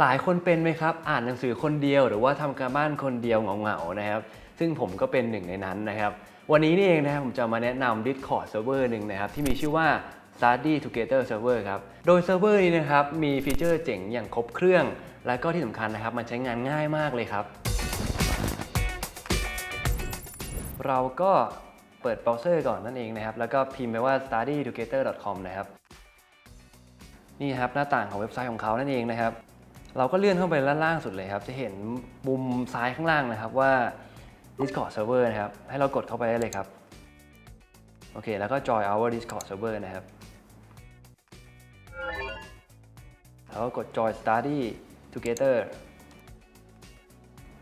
หลายคนเป็นไหมครับ อ่านหนังสือคนเดียว หรือว่าทำการบ้านคนเดียวเหงาๆนะครับ ซึ่งผมก็เป็นหนึ่งในนั้นนะครับ วันนี้นี่เองนะครับผมจะมาแนะนำ Discord Server หนึ่งนะครับ ที่มีชื่อว่า Study Together Server ครับ โดยเซิร์ฟเวอร์นี้นะครับ มีฟีเจอร์เจ๋งอย่างครบเครื่อง และก็ที่สำคัญนะครับ มันใช้งานง่ายมากเลยครับ เราก็เปิดเบราว์เซอร์ก่อนนั่นเองนะครับ แล้วก็พิมพ์ไปว่า studytogether.com นะครับ นี่ครับหน้าต่างของเว็บไซต์ของเขานั่นเองนะครับ เราก็เลื่อนเข้าไปด้านล่างสุดเลยครับ จะเห็นมุมซ้ายข้างล่างนะครับว่า Discord Server นะครับ ให้เรากดเข้าไปได้เลยครับ โอเค แล้วก็ join our Discord Server นะครับ แล้วก็กด join study together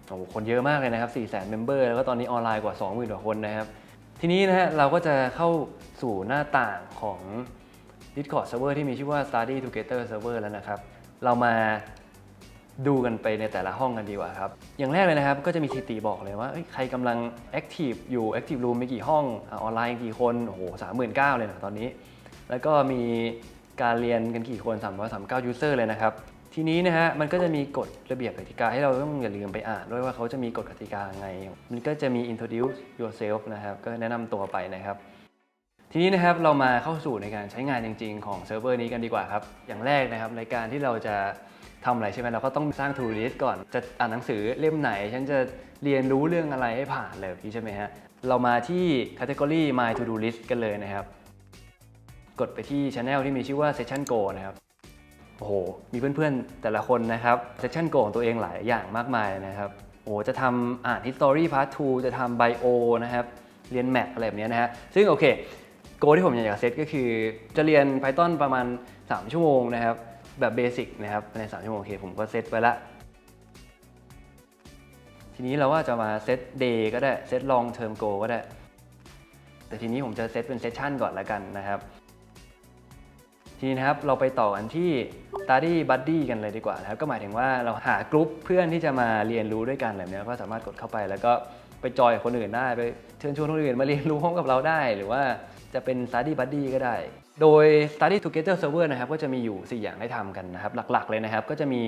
โอ้โหคนเยอะมากเลยนะครับ 4 0 0 0 0 0 member แล้วก็ตอนนี้ออนไลน์กว่า 20,000กว่าคนนะครับ ทีนี้นะฮะ เราก็จะเข้าสู่หน้าต่างของ Discord Server ที่มีชื่อว่า Study Together Server แล้วนะครับ เรามา ดูกันไปในแต่ละห้องกันดีกว่าครับ อย่างแรกเลยนะครับก็จะมีสถิติบอกเลยว่าใครกำลัง Active อยู่ Active Room มีกี่ห้องออนไลน์กี่คนโอ้โห39,000เลยนะตอนนี้ แล้วก็มีการเรียนกันกี่คน339 user เลยนะครับ ทีนี้นะฮะมันก็จะมีกฎระเบียบกติกาให้เราต้องอย่าลืมไปอ่านด้วยว่าเขาจะมีกฎกติกาไง มันก็จะมี introduce yourself นะครับ ก็แนะนำตัวไปนะครับ ทีนี้นะครับเรามาเข้าสู่ในการใช้งานจริง ๆ ของเซิร์ฟเวอร์นี้กันดีกว่าครับ อย่างแรกนะครับในการที่เราจะ ทำอะไรใช่ไหมเราก็ต้องสร้าง to do list ก่อนจะอ่านหนังสือเล่มไหน ฉันจะเรียนรู้เรื่องอะไรให้ผ่านเลยแบบนี้ใช่ไหมฮะ เรามาที่ category my to do list กันเลยนะครับ กดไปที่ channel ที่มีชื่อว่า session go นะครับโอ้โหมีเพื่อนๆแต่ละคนนะครับ session go ของตัวเองหลายอย่างมากมายนะครับโอ้โหจะทำอ่าน history part 2 จะทำ bio นะครับ เรียน math อะไรแบบนี้นะฮะ ซึ่งโอเค โกที่ผมอยากจะเซตก็คือ จะเรียน Python ประมาณ 3 ชั่วโมงนะครับ แบบเบสิกนะครับใน3ชั่วโมงโอเคผมก็เซตไว้ละทีนี้เราว่าจะมาเซต day ก็ได้เซต long term goal ก็ได้ แต่ทีนี้ผมจะเซตเป็นเซสชันก่อนละกันนะครับ ทีนี้นะครับเราไปต่อกันที่ study buddy กันเลยดีกว่านะครับ ก็หมายถึงว่าเราหากลุ่มเพื่อนที่จะมาเรียนรู้ด้วยกันแบบนี้ก็สามารถกดเข้าไปแล้วก็ ไปจอยคนอื่นได้ไปเชิญชวนคนอื่นมาเรียนรู้พร้อมกับเราได้ หรือว่าจะเป็น study buddy ก็ได้ โดย study together server นะครับก็จะมีอยู่ 4 อย่างให้ทำกันนะครับหลักๆเลยนะครับก็จะมี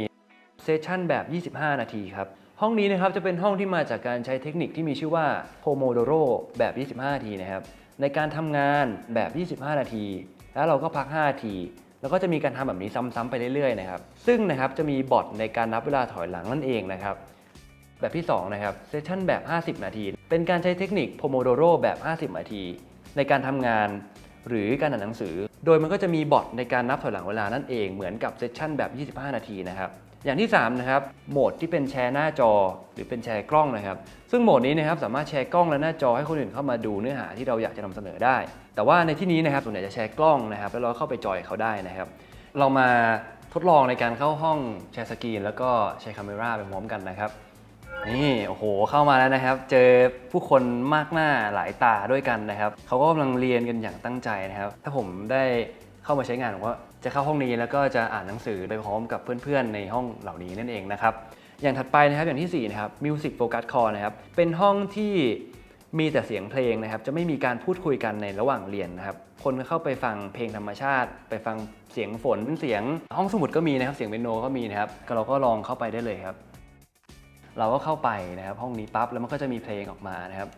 เซสชันแบบ 25 นาทีครับห้องนี้นะครับจะเป็นห้องที่มาจากการใช้เทคนิคที่มีชื่อว่า Pomodoro แบบ 25 นาทีนะครับในการทำงานแบบ 25 นาที แล้วเราก็พัก 5 นาทีแล้วก็จะมีการทำแบบนี้ซ้ำๆไปเรื่อย ๆ นะครับ ซึ่งนะครับจะมีบอทในการนับเวลาถอยหลังนั่นเองนะครับ แบบที่ 2 นะครับเซสชันแบบ 50 นาที เป็นการใช้เทคนิค Pomodoro แบบ 50 นาที ในการทำงานหรือการอ่านหนังสือ โดยมันก็จะมีบอทในการนับถอยหลังเวลานั่นเองเหมือนกับเซสชันแบบ 25 นาทีนะครับอย่างที่ 3 นะครับ โหมดที่เป็นแชร์หน้าจอหรือเป็นแชร์กล้องนะครับ ซึ่งโหมดนี้นะครับสามารถแชร์กล้องและหน้าจอให้คนอื่นเข้ามาดูเนื้อหาที่เราอยากจะนำเสนอได้ แต่ว่าในที่นี้นะครับส่วนใหญ่จะแชร์กล้องนะครับ แล้วเราเข้าไปจอยเขาได้นะครับ เรามาทดลองในการเข้าห้องแชร์สกรีนแล้วก็แชร์คาเมราไปพร้อมกันนะครับ นี่โอ้โหเข้ามาแล้วนะครับ เจอผู้คนมากหน้าหลายตาด้วยกันนะครับเขาก็กำลังเรียนกันอย่างตั้งใจนะครับ ถ้าผมได้เข้ามาใช้งานผมก็จะเข้าห้องนี้แล้วก็จะอ่านหนังสือไปพร้อมกับเพื่อนๆ ในห้องเหล่านี้นั่นเองนะครับ อย่างถัดไปนะครับอย่างที่ 4 นะครับ Music Focus Call นะครับ เป็นห้องที่มีแต่เสียงเพลงนะครับ จะไม่มีการพูดคุยกันในระหว่างเรียนนะครับ คนเข้าไปฟังเพลงธรรมชาติ ไปฟังเสียงฝนเสียงห้องสมุดก็มีนะครับ เสียงเปียโนก็มีนะครับก็เราก็ลองเข้าไปได้เลยครับ เราก็เข้าไปนะครับห้องนี้ปั๊บแล้วมันก็จะมีเพลงออกมานะครับ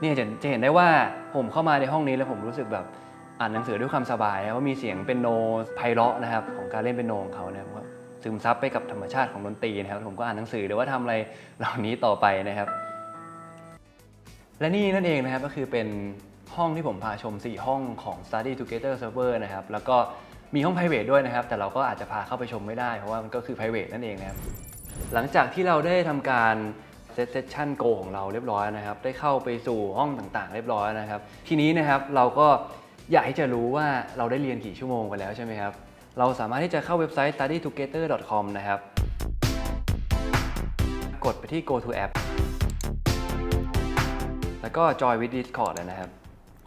เนี่ยจะจะเห็นได้ว่าผมเข้ามาในห้องนี้แล้วผมรู้สึกแบบอ่านหนังสือด้วยความสบายนะเพราะมีเสียงเป็นโนไพเราะนะครับของการเล่นเป็นโนของเขาเนะครับผมก็ซึมซับไปกับธรรมชาติของดนตรีนะครับผมก็อ่านหนังสือหรือว่าทำอะไรเหล่านี้ต่อไปนะครับ และนี่นั่นเองนะครับก็คือเป็นห้องที่ผมพาชม 4 ห้องของ Study Together Server นะครับแล้วก็มีห้อง private ด้วยนะครับ แต่เราก็อาจจะพาเข้าไปชมไม่ได้เพราะว่ามันก็คือ private นั่นเองนะครับ หลังจากที่เราได้ทำการเซสชั่นโกของเราเรียบร้อยนะครับ ได้เข้าไปสู่ห้องต่างๆ เรียบร้อยนะครับ ทีนี้นะครับเราก็อยากให้จะรู้ว่าเราได้เรียนกี่ชั่วโมงไปแล้วใช่ไหมครับ เราสามารถที่จะเข้าเว็บไซต์ studytogether.com นะครับ กดไปที่ go to app แล้วก็ join with Discord เลยนะครับ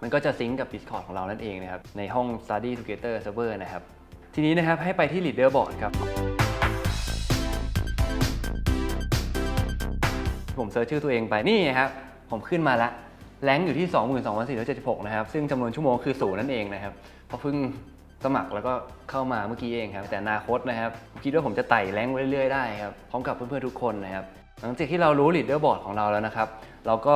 มันก็จะซิงก์กับ Discord ของเรานั่นเองนะครับ ในห้อง Study Together Server นะครับ ทีนี้นะครับให้ไปที่ Leaderboard ครับ ผมเซิร์ชชื่อตัวเองไปนี่ครับผมขึ้นมาละแรงอยู่ที่ 22,476 นะครับ ซึ่งจำนวนชั่วโมงคือศูนย์นั่นเองนะครับเพราะเพิ่งสมัครแล้วก็เข้ามาเมื่อกี้เองครับแต่อนาคตนะครับคิดว่าผมจะไต่แรงเรื่อยๆได้ครับพร้อมกับเพื่อนๆทุกคนนะครับหลังจากที่เรารู้ leader board ของเราแล้วนะครับ เราก็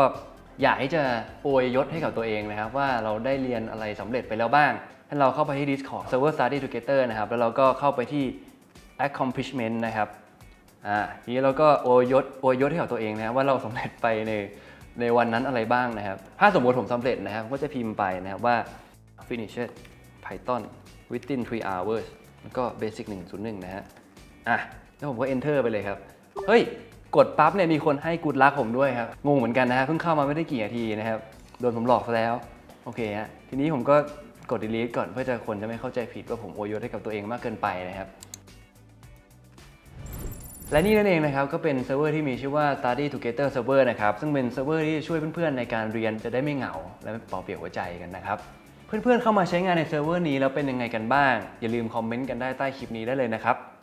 อยากที่จะอวยยศให้กับตัวเองนะครับ ว่าเราได้เรียนอะไรสำเร็จไปแล้วบ้างให้เราเข้าไปที่ Discord Server Study Together นะครับ แล้วเราก็เข้าไปที่ accomplishment นะครับ อ่าทีนี้เราก็อวยยศอวยยศให้กับตัวเองนะครับว่าเราสำเร็จไปในในวันนั้นอะไรบ้างนะครับ ถ้าสมมติผมสำเร็จนะครับก็จะพิมพ์ไปนะครับว่า finish Python within 3 hours แล้วก็ basic 101 นะฮะอะแล้วผมก็ enter ไปเลยครับ เฮ้ย กดปั๊บเนี่ยมีคนให้กูดลักผมด้วยครับงงเหมือนกันนะฮะเพิ่งเข้ามาไม่ได้กี่นาทีนะครับโดนผมหลอกซะแล้ว โอเคฮะทีนี้ผมก็กด delete ก่อนเพื่อจะคนจะไม่เข้าใจผิดว่าผมโอยศให้กับตัวเองมากเกินไปนะครับ และนี่นั่นเองนะครับก็เป็นเซิร์ฟเวอร์ที่มีชื่อว่า Study Together Server นะครับซึ่งเป็นเซิร์ฟเวอร์ที่ช่วยเพื่อนๆในการเรียนจะได้ไม่เหงา และไม่เปล่าเปลี่ยวหัวใจกันนะครับเพื่อนๆเข้ามาใช้งานในเซิร์ฟเวอร์นี้แล้วเป็นยังไงกันบ้าง อย่าลืมคอมเมนต์กันได้ใต้คลิปนี้ได้เลยนะครับ